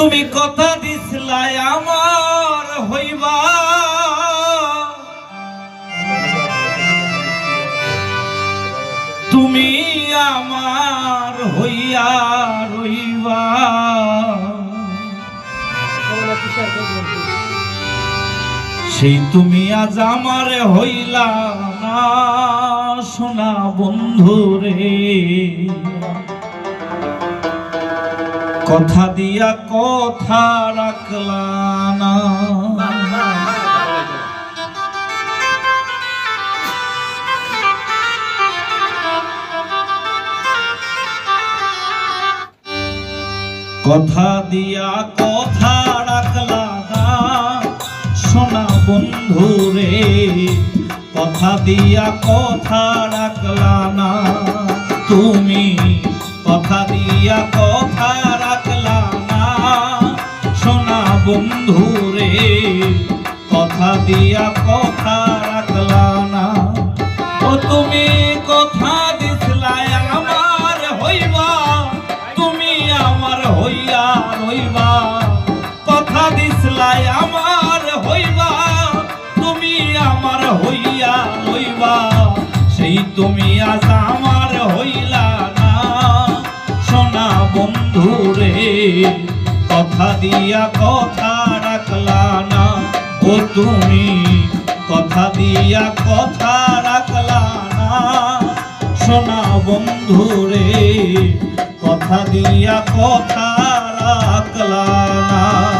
তুমি কথা দিসলাই আমার হইবা। তুমি আমার হইয়া রইবা। সেই তুমি আজ আমার হইলা না, সোনা বন্ধু রে কথা দিয়া কথা রাখলা কথা দিয়া কথা রাখলা না। সোনা বন্ধু রে, কথা দিয়া কথা রাখলা না। তুমি কথা দিয়া কথা বন্ধু রে কথা দিয়া কথা রাখলা না। ও তুমি কথা দিসলাই আমার হইবা, তুমি আমার হইয়া রইবা। কথা দিসলাই আমার হইবা, তুমি আমার হইয়া রইবা। সেই তুমি আজ আমার হইলা না। সোনা বন্ধু রে কথা দিয়া কথা রাখলা না। ও তুমি, কথা দিয়া কথা রাখলা না। সোনা বন্ধু রে কথা দিয়া কথা রাখলা না।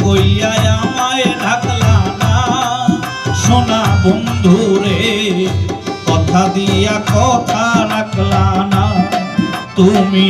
কইয়া আমায় ঢাকলা না। বন্ধু রে কথা দিয়া কথা রাখলা না। তুমি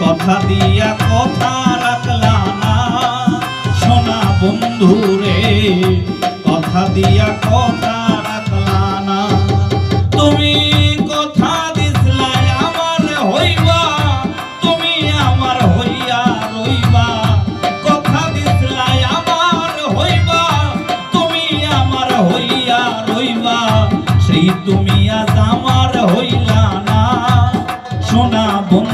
কথা দিয়া কথা রাখলা না। সোনা বন্ধু রে কথা দিয়া কথা